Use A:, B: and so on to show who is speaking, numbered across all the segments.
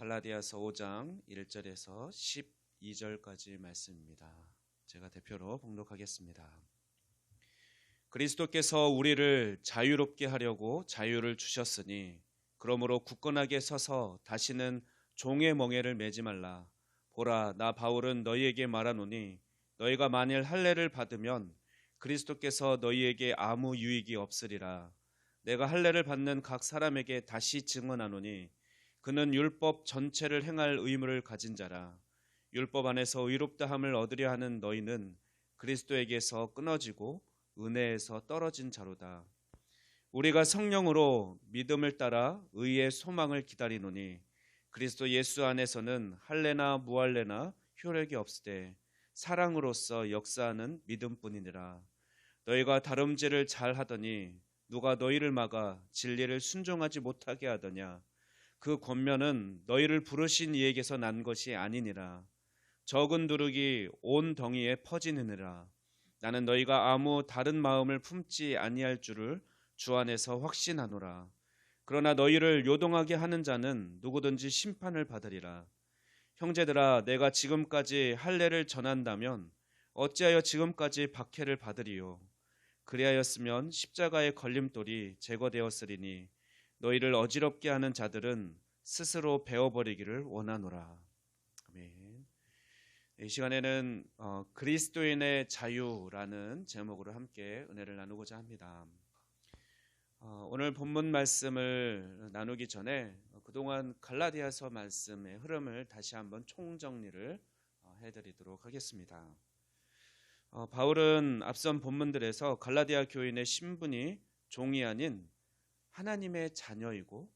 A: 갈라디아서 5장 1절에서 12절까지 말씀입니다. 제가 대표로 봉독하겠습니다. 그리스도께서 우리를 자유롭게 하려고 자유를 주셨으니 그러므로 굳건하게 서서 다시는 종의 멍에를 매지 말라. 보라 나 바울은 너희에게 말하노니 너희가 만일 할례를 받으면 그리스도께서 너희에게 아무 유익이 없으리라. 내가 할례를 받는 각 사람에게 다시 증언하노니 그는 율법 전체를 행할 의무를 가진 자라. 율법 안에서 의롭다함을 얻으려 하는 너희는 그리스도에게서 끊어지고 은혜에서 떨어진 자로다. 우리가 성령으로 믿음을 따라 의의 소망을 기다리노니 그리스도 예수 안에서는 할례나 무할례나 효력이 없으되 사랑으로서 역사하는 믿음뿐이니라. 너희가 다름질을 잘 하더니 누가 너희를 막아 진리를 순종하지 못하게 하더냐. 그 권면은 너희를 부르신 이에게서 난 것이 아니니라. 적은 누룩이 온 덩이에 퍼지느니라. 나는 너희가 아무 다른 마음을 품지 아니할 줄을 주 안에서 확신하노라. 그러나 너희를 요동하게 하는 자는 누구든지 심판을 받으리라. 형제들아, 내가 지금까지 할례를 전한다면 어찌하여 지금까지 박해를 받으리요? 그리하였으면 십자가의 걸림돌이 제거되었으리니 너희를 어지럽게 하는 자들은 스스로 베어버리기를 원하노라. 아멘. 이 시간에는 어, 그리스도인의 자유라는 제목으로 함께 은혜를 나누고자 합니다. 어, 오늘 본문 말씀을 나누기 전에 그동안 갈라디아서 말씀의 흐름을 다시 한번 총정리를 어, 해드리도록 하겠습니다. 어, 바울은 앞선 본문들에서 갈라디아 교인의 신분이 종이 아닌 하나님의 자녀이고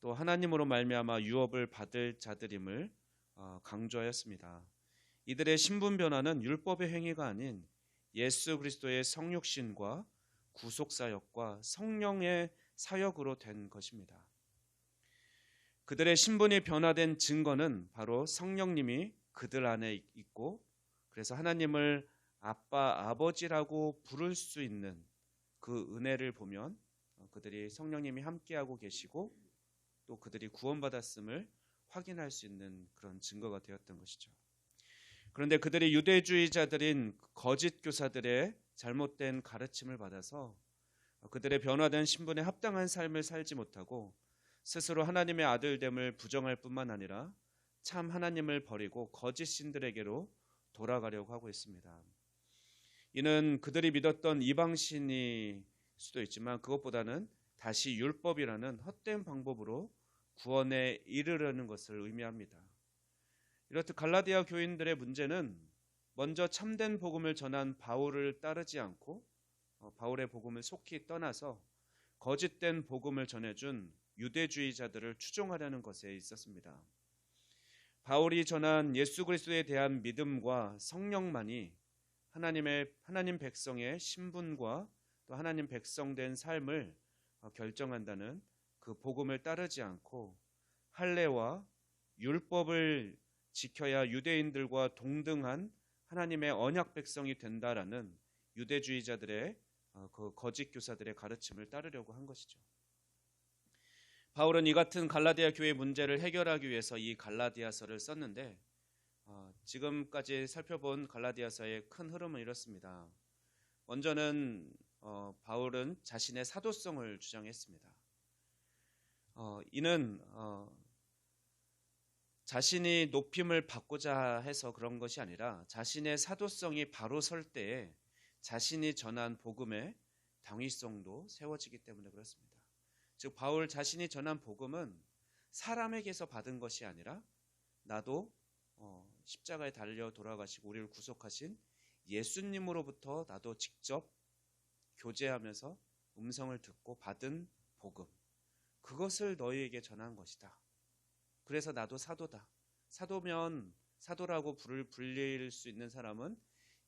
A: 또 하나님으로 말미암아 유업을 받을 자들임을 어, 강조하였습니다. 이들의 신분 변화는 율법의 행위가 아닌 예수 그리스도의 성육신과 구속 사역과 성령의 사역으로 된 것입니다. 그들의 신분이 변화된 증거는 바로 성령님이 그들 안에 있고 그래서 하나님을 아빠 아버지라고 부를 수 있는 그 은혜를 보면 그들이 성령님이 함께하고 계시고 또 그들이 구원받았음을 확인할 수 있는 그런 증거가 되었던 것이죠. 그런데 그들이 유대주의자들인 거짓 교사들의 잘못된 가르침을 받아서 그들의 변화된 신분에 합당한 삶을 살지 못하고 스스로 하나님의 아들됨을 부정할 뿐만 아니라 참 하나님을 버리고 거짓 신들에게로 돌아가려고 하고 있습니다. 이는 그들이 믿었던 이방신이 수도 있지만 그것보다는 다시 율법이라는 헛된 방법으로 구원에 이르려는 것을 의미합니다. 이렇듯 갈라디아 교인들의 문제는 먼저 참된 복음을 전한 바울을 따르지 않고 어, 바울의 복음을 속히 떠나서 거짓된 복음을 전해준 유대주의자들을 추종하려는 것에 있었습니다. 바울이 전한 예수 그리스도에 대한 믿음과 성령만이 하나님의 하나님 백성의 신분과 또 하나님 백성된 삶을 어, 결정한다는 그 복음을 따르지 않고 할례와 율법을 지켜야 유대인들과 동등한 하나님의 언약 백성이 된다라는 유대주의자들의 어, 그 거짓 교사들의 가르침을 따르려고 한 것이죠. 바울은 이 같은 갈라디아 교회 문제를 해결하기 위해서 이 갈라디아서를 썼는데 어, 지금까지 살펴본 갈라디아서의 큰 흐름은 이렇습니다. 먼저는 어, 바울은 자신의 사도성을 주장했습니다. 어, 이는 어, 자신이 높임을 받고자 해서 그런 것이 아니라 자신의 사도성이 바로 설 때에 자신이 전한 복음의 당위성도 세워지기 때문에 그렇습니다. 즉 바울 자신이 전한 복음은 사람에게서 받은 것이 아니라 나도 어, 십자가에 달려 돌아가시고 우리를 구속하신 예수님으로부터 나도 직접 교제하면서 음성을 듣고 받은 복음 그것을 너희에게 전한 것이다. 그래서 나도 사도다. 사도면 사도라고 부를 불릴 수 있는 사람은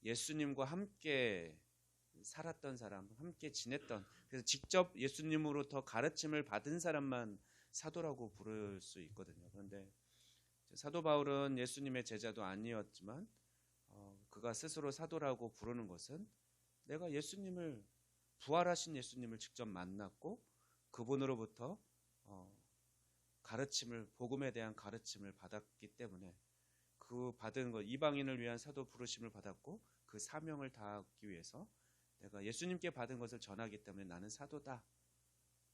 A: 예수님과 함께 살았던 사람, 함께 지냈던 그래서 직접 예수님으로부터 가르침을 받은 사람만 사도라고 부를 수 있거든요. 그런데 사도 바울은 예수님의 제자도 아니었지만 어, 그가 스스로 사도라고 부르는 것은 내가 예수님을 부활하신 예수님을 직접 만났고 그분으로부터 어, 가르침을 복음에 대한 가르침을 받았기 때문에 그 받은 것 이방인을 위한 사도 부르심을 받았고 그 사명을 다하기 위해서 내가 예수님께 받은 것을 전하기 때문에 나는 사도다.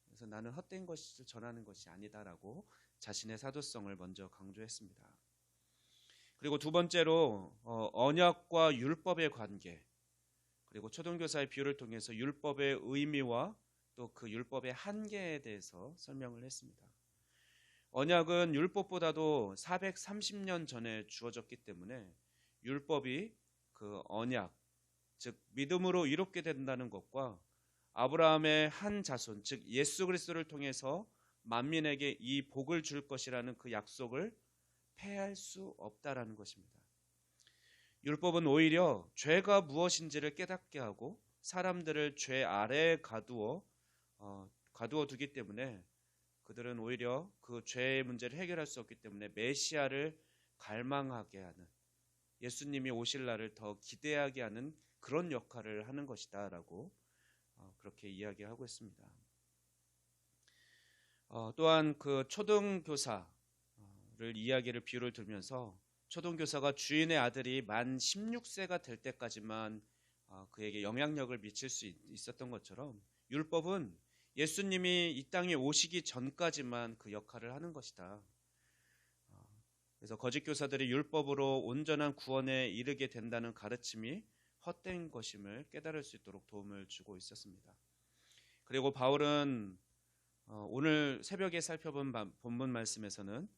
A: 그래서 나는 헛된 것을 전하는 것이 아니다라고 자신의 사도성을 먼저 강조했습니다. 그리고 두 번째로 어, 언약과 율법의 관계 그리고 초등교사의 비유를 통해서 율법의 의미와 또 그 율법의 한계에 대해서 설명을 했습니다. 언약은 율법보다도 430년 전에 주어졌기 때문에 율법이 그 언약, 즉 믿음으로 이롭게 된다는 것과 아브라함의 한 자손, 즉 예수 그리스도를 통해서 만민에게 이 복을 줄 것이라는 그 약속을 폐할 수 없다라는 것입니다. 율법은 오히려 죄가 무엇인지를 깨닫게 하고 사람들을 죄 아래에 가두어 어, 가두어 두기 때문에 그들은 오히려 그 죄의 문제를 해결할 수 없기 때문에 메시아를 갈망하게 하는 예수님이 오실 날을 더 기대하게 하는 그런 역할을 하는 것이다라고 어, 그렇게 이야기하고 있습니다. 어, 또한 그 초등 교사를 이야기를 비유를 들면서 초등교사가 주인의 아들이 만 16세가 될 때까지만 어, 그에게 영향력을 미칠 수 있었던 것처럼 율법은 예수님이 이 땅에 오시기 전까지만 그 역할을 하는 것이다. 어, 그래서 거짓 교사들이 율법으로 온전한 구원에 이르게 된다는 가르침이 헛된 것임을 깨달을 수 있도록 도움을 주고 있었습니다. 그리고 바울은 어, 오늘 새벽에 살펴본 본문 말씀에서는 어,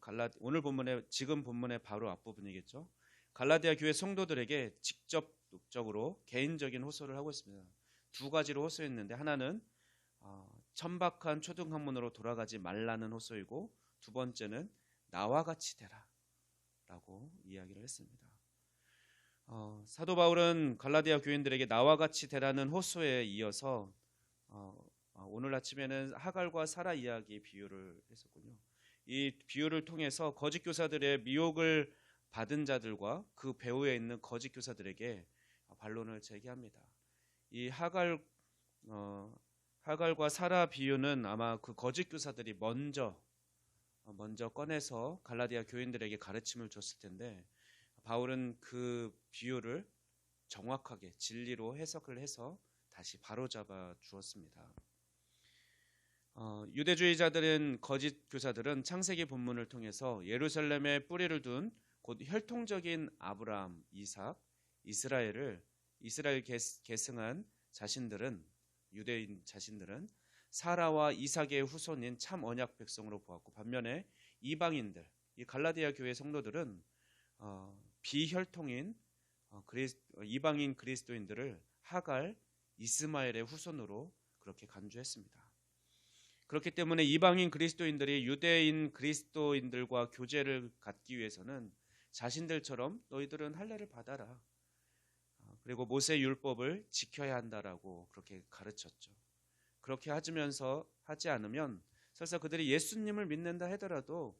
A: 갈라 오늘 본문의 지금 본문의 바로 앞부분이겠죠. 갈라디아 교회 성도들에게 직접적으로 개인적인 호소를 하고 있습니다. 두 가지로 호소했는데 하나는 어, 천박한 초등학문으로 돌아가지 말라는 호소이고 두 번째는 나와 같이 되라라고 이야기를 했습니다. 어, 사도 바울은 갈라디아 교인들에게 나와 같이 되라는 호소에 이어서 어, 어, 오늘 아침에는 하갈과 사라 이야기 비유를 했었군요. 이 비유를 통해서 거짓 교사들의 미혹을 받은 자들과 그 배후에 있는 거짓 교사들에게 반론을 제기합니다. 이 하갈 어, 하갈과 사라 비유는 아마 그 거짓 교사들이 먼저 어, 먼저 꺼내서 갈라디아 교인들에게 가르침을 줬을 텐데 바울은 그 비유를 정확하게 진리로 해석을 해서 다시 바로잡아 주었습니다. 어, 유대주의자들은 거짓 교사들은 창세기 본문을 통해서 예루살렘에 뿌리를 둔 곧 혈통적인 아브라함, 이삭, 이스라엘을 이스라엘 계승한 자신들은 유대인 자신들은 사라와 이삭의 후손인 참 언약 백성으로 보았고 반면에 이방인들 이 갈라디아 교회 성도들은 어, 비혈통인 어, 그리스, 이방인 그리스도인들을 하갈 이스마엘의 후손으로 그렇게 간주했습니다. 그렇기 때문에 이방인 그리스도인들이 유대인 그리스도인들과 교제를 갖기 위해서는 자신들처럼 너희들은 할례를 받아라. 그리고 모세 율법을 지켜야 한다라고 그렇게 가르쳤죠. 그렇게 하면서 하지 않으면 설사 그들이 예수님을 믿는다 하더라도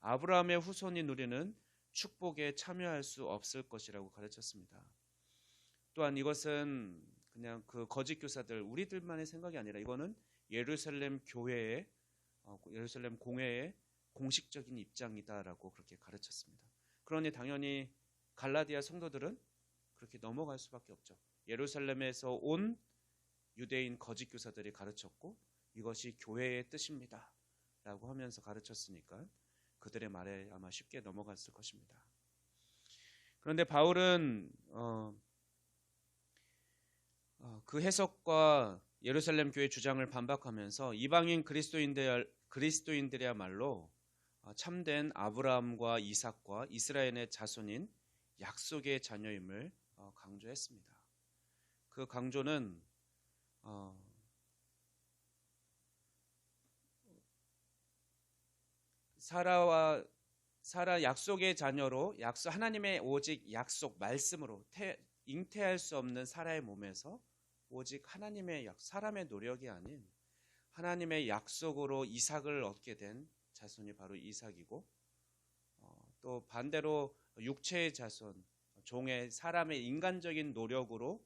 A: 아브라함의 후손이 누리는 축복에 참여할 수 없을 것이라고 가르쳤습니다. 또한 이것은 그냥 그 거짓 교사들 우리들만의 생각이 아니라 이거는 예루살렘 교회의 어, 예루살렘 공회의 공식적인 입장이다라고 그렇게 가르쳤습니다. 그러니 당연히 갈라디아 성도들은 그렇게 넘어갈 수밖에 없죠. 예루살렘에서 온 유대인 거짓 교사들이 가르쳤고 이것이 교회의 뜻입니다. 라고 하면서 가르쳤으니까 그들의 말에 아마 쉽게 넘어갔을 것입니다. 그런데 바울은 어, 어, 그 해석과 예루살렘 교회 주장을 반박하면서 이방인 그리스도인들 그리스도인들이야말로 어, 참된 아브라함과 이삭과 이스라엘의 자손인 약속의 자녀임을 어, 강조했습니다. 그 강조는 어, 사라와 사라 약속의 자녀로 약속 하나님의 오직 약속 말씀으로 태, 잉태할 수 없는 사라의 몸에서 오직 하나님의 약 사람의 노력이 아닌 하나님의 약속으로 이삭을 얻게 된 자손이 바로 이삭이고 어, 또 반대로 육체의 자손 종의 사람의 인간적인 노력으로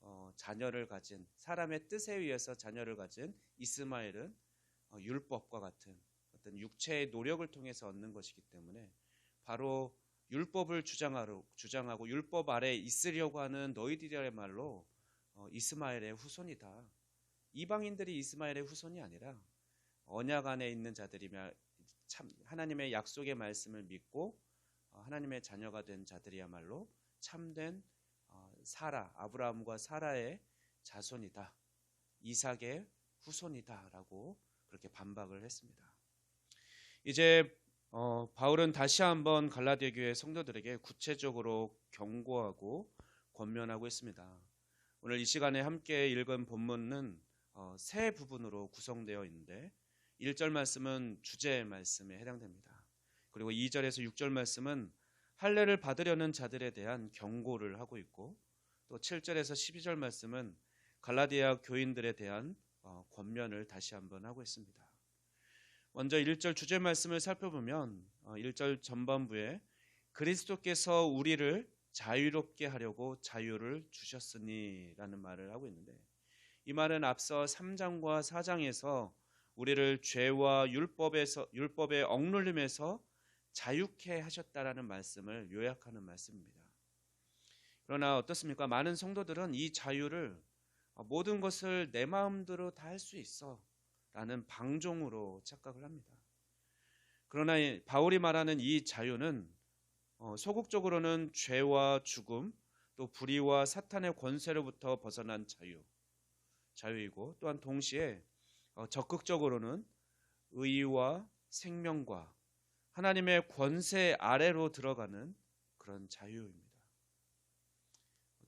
A: 어, 자녀를 가진 사람의 뜻에 의해서 자녀를 가진 이스마엘은 어, 율법과 같은 어떤 육체의 노력을 통해서 얻는 것이기 때문에 바로 율법을 주장하러, 주장하고 율법 아래 있으려고 하는 너희들이야말로 어, 이스마엘의 후손이다. 이방인들이 이스마엘의 후손이 아니라 언약 안에 있는 자들이며 참 하나님의 약속의 말씀을 믿고 어, 하나님의 자녀가 된 자들이야말로 참된 어, 사라 아브라함과 사라의 자손이다. 이삭의 후손이다라고 그렇게 반박을 했습니다. 이제 어, 바울은 다시 한번 갈라디아 교회 성도들에게 구체적으로 경고하고 권면하고 있습니다. 오늘 이 시간에 함께 읽은 본문은 어, 세 부분으로 구성되어 있는데 1절 말씀은 주제 말씀에 해당됩니다. 그리고 2절에서 6절 말씀은 할례를 받으려는 자들에 대한 경고를 하고 있고 또 7절에서 12절 말씀은 갈라디아 교인들에 대한 어, 권면을 다시 한번 하고 있습니다. 먼저 1절 주제 말씀을 살펴보면 1절 전반부에 그리스도께서 우리를 자유롭게 하려고 자유를 주셨으니라는 말을 하고 있는데 이 말은 앞서 3장과 4장에서 우리를 죄와 율법에서 율법의 억눌림에서 자유케 하셨다라는 말씀을 요약하는 말씀입니다. 그러나 어떻습니까? 많은 성도들은 이 자유를 모든 것을 내 마음대로 다 할 수 있어 라는 방종으로 착각을 합니다. 그러나 바울이 말하는 이 자유는 어, 소극적으로는 죄와 죽음 또 불의와 사탄의 권세로부터 벗어난 자유, 자유이고 또한 동시에 어, 적극적으로는 의와 생명과 하나님의 권세 아래로 들어가는 그런 자유입니다.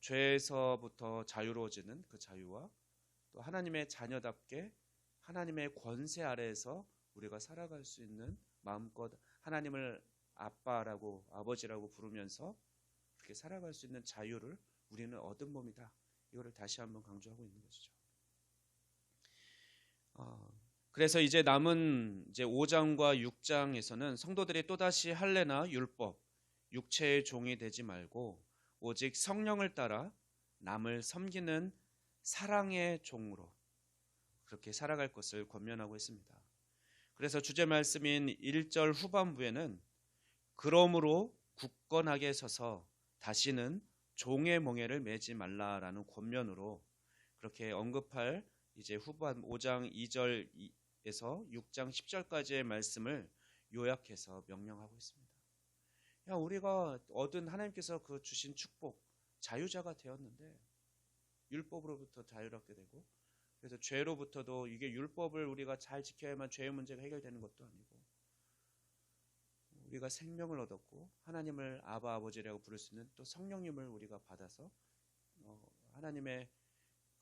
A: 죄에서부터 자유로워지는 그 자유와 또 하나님의 자녀답게 하나님의 권세 아래에서 우리가 살아갈 수 있는 마음껏 하나님을 아빠라고 아버지라고 부르면서 그렇게 살아갈 수 있는 자유를 우리는 얻은 몸이다. 이거를 다시 한번 강조하고 있는 것이죠. 어, 그래서 이제 남은 이제 5장과 6장에서는 성도들이 또다시 할례나 율법, 육체의 종이 되지 말고 오직 성령을 따라 남을 섬기는 사랑의 종으로 그렇게 살아갈 것을 권면하고 있습니다. 그래서 주제 말씀인 1절 후반부에는 그러므로 굳건하게 서서 다시는 종의 멍에를 매지 말라라는 권면으로 그렇게 언급할 이제 후반 5장 2절에서 6장 10절까지의 말씀을 요약해서 명령하고 있습니다. 야, 우리가 얻은 하나님께서 그 주신 축복, 자유자가 되었는데 율법으로부터 자유롭게 되고 그래서 죄로부터도 이게 율법을 우리가 잘 지켜야만 죄의 문제가 해결되는 것도 아니고 우리가 생명을 얻었고 하나님을 아바 아버지라고 부를 수 있는 또 성령님을 우리가 받아서 어, 하나님의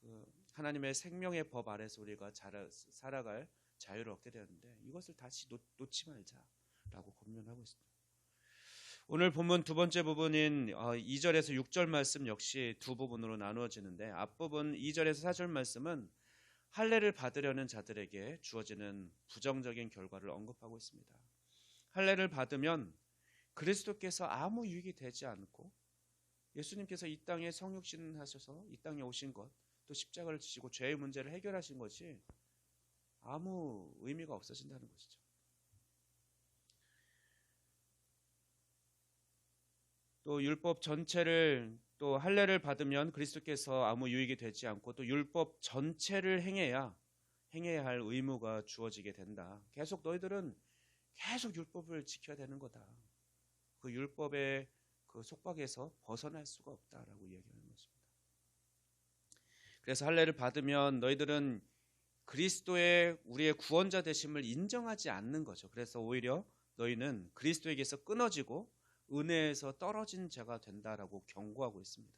A: 그 하나님의 생명의 법 아래서 우리가 자라, 살아갈 자유를 얻게 되었는데 이것을 다시 놓, 놓지 말자라고 권면하고 있습니다. 오늘 본문 두 번째 부분인 2절에서 어, 6절 말씀 역시 두 부분으로 나누어지는데 앞부분 2절에서 4절 말씀은 할례를 받으려는 자들에게 주어지는 부정적인 결과를 언급하고 있습니다. 할례를 받으면 그리스도께서 아무 유익이 되지 않고 예수님께서 이 땅에 성육신 하셔서 이 땅에 오신 것, 또 십자가를 지시고 죄의 문제를 해결하신 것이 아무 의미가 없어진다는 것이죠. 또 율법 전체를 또 할례를 받으면 그리스도께서 아무 유익이 되지 않고 또 율법 전체를 행해야 행해야 할 의무가 주어지게 된다. 계속 너희들은 계속 율법을 지켜야 되는 거다. 그 율법의 그 속박에서 벗어날 수가 없다라고 이야기하는 것입니다. 그래서 할례를 받으면 너희들은 그리스도의 우리의 구원자 되심을 인정하지 않는 거죠. 그래서 오히려 너희는 그리스도에게서 끊어지고 은혜에서 떨어진 자가 된다라고 경고하고 있습니다.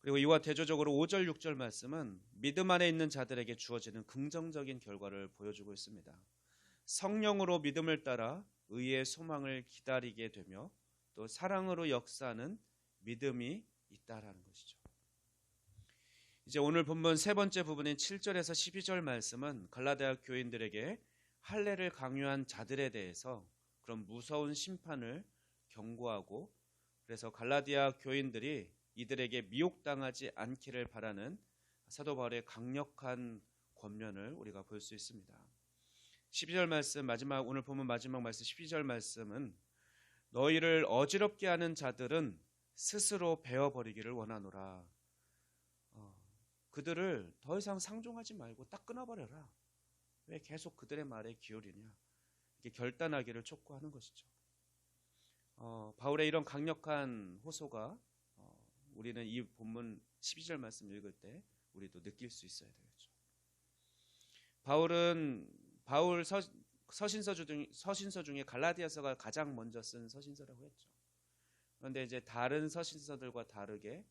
A: 그리고 이와 대조적으로 5절 6절 말씀은 믿음 안에 있는 자들에게 주어지는 긍정적인 결과를 보여주고 있습니다. 성령으로 믿음을 따라 의의 소망을 기다리게 되며 또 사랑으로 역사하는 믿음이 있다라는 것이죠. 이제 오늘 본문 세 번째 부분인 7절에서 12절 말씀은 갈라디아 교인들에게 할례를 강요한 자들에 대해서 그런 무서운 심판을 경고하고 그래서 갈라디아 교인들이 이들에게 미혹당하지 않기를 바라는 사도 바울의 강력한 권면을 우리가 볼 수 있습니다. 12절 말씀 마지막 오늘 보면 마지막 말씀 12절 말씀은 너희를 어지럽게 하는 자들은 스스로 베어버리기를 원하노라. 어, 그들을 더 이상 상종하지 말고 딱 끊어버려라. 왜 계속 그들의 말에 기울이냐? 이게 결단하기를 촉구하는 것이죠. 어, 바울의 이런 강력한 호소가 어, 우리는 이 본문 12절 말씀 읽을 때 우리도 느낄 수 있어야 되겠죠. 바울은 바울 서, 서신서 중 서신서 중에 갈라디아서가 가장 먼저 쓴 서신서라고 했죠. 그런데 이제 다른 서신서들과 다르게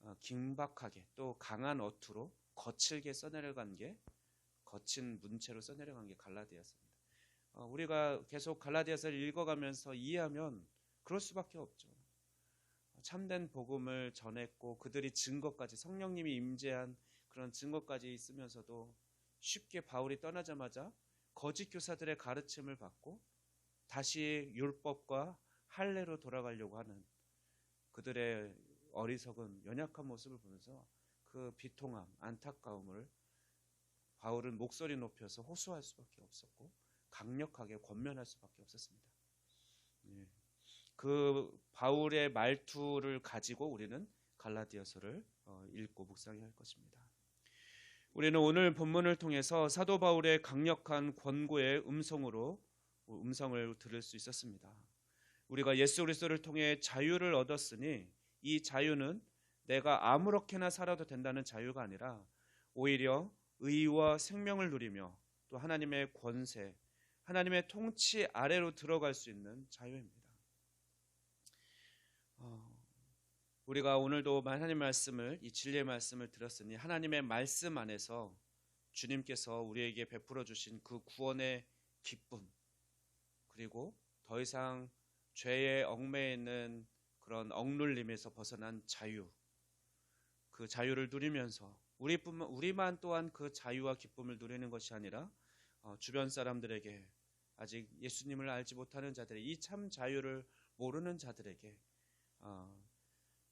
A: 어, 긴박하게 또 강한 어투로 거칠게 써내려간 게 거친 문체로 써내려간 게 갈라디아서입니다. 어, 우리가 계속 갈라디아서를 읽어가면서 이해하면 그럴 수밖에 없죠. 참된 복음을 전했고 그들이 증거까지 성령님이 임재한 그런 증거까지 있으면서도 쉽게 바울이 떠나자마자 거짓 교사들의 가르침을 받고 다시 율법과 할례로 돌아가려고 하는 그들의 어리석은 연약한 모습을 보면서 그 비통함, 안타까움을 바울은 목소리 높여서 호소할 수밖에 없었고 강력하게 권면할 수밖에 없었습니다. 예. 그 바울의 말투를 가지고 우리는 갈라디아서를 어, 읽고 묵상해야 할 것입니다. 우리는 오늘 본문을 통해서 사도 바울의 강력한 권고의 음성으로 음성을 들을 수 있었습니다. 우리가 예수 그리스도를 통해 자유를 얻었으니 이 자유는 내가 아무렇게나 살아도 된다는 자유가 아니라 오히려 의와 생명을 누리며 또 하나님의 권세, 하나님의 통치 아래로 들어갈 수 있는 자유입니다. 어, 우리가 오늘도 하나님 말씀을 이 진리의 말씀을 들었으니 하나님의 말씀 안에서 주님께서 우리에게 베풀어 주신 그 구원의 기쁨 그리고 더 이상 죄에 얽매여 있는 그런 억눌림에서 벗어난 자유 그 자유를 누리면서 우리뿐만 우리만 또한 그 자유와 기쁨을 누리는 것이 아니라 어, 주변 사람들에게 아직 예수님을 알지 못하는 자들의 이 참 자유를 모르는 자들에게 어,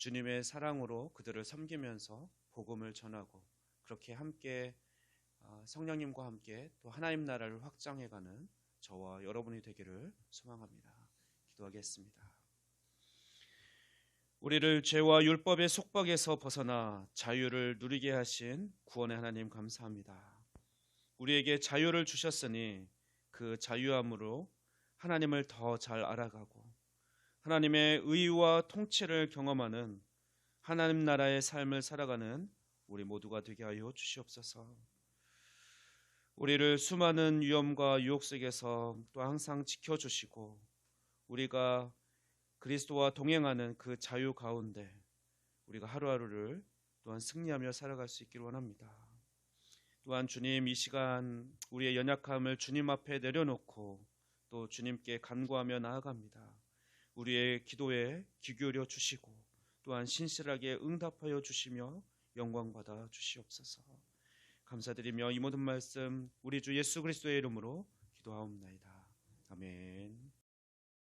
A: 주님의 사랑으로 그들을 섬기면서 복음을 전하고 그렇게 함께 어, 성령님과 함께 또 하나님 나라를 확장해가는 저와 여러분이 되기를 소망합니다. 기도하겠습니다. 우리를 죄와 율법의 속박에서 벗어나 자유를 누리게 하신 구원의 하나님 감사합니다. 우리에게 자유를 주셨으니 그 자유함으로 하나님을 더 잘 알아가고 하나님의 의와 통치를 경험하는 하나님 나라의 삶을 살아가는 우리 모두가 되게 하여 주시옵소서. 우리를 수많은 위험과 유혹 속에서 또 항상 지켜주시고 우리가 그리스도와 동행하는 그 자유 가운데 우리가 하루하루를 또한 승리하며 살아갈 수 있기를 원합니다. 또한 주님 이 시간 우리의 연약함을 주님 앞에 내려놓고 또 주님께 간구하며 나아갑니다. 우리의 기도에 귀 기울여 주시고 또한 신실하게 응답하여 주시며 영광 받아 주시옵소서. 감사드리며 이 모든 말씀 우리 주 예수 그리스도의 이름으로 기도하옵나이다. 아멘.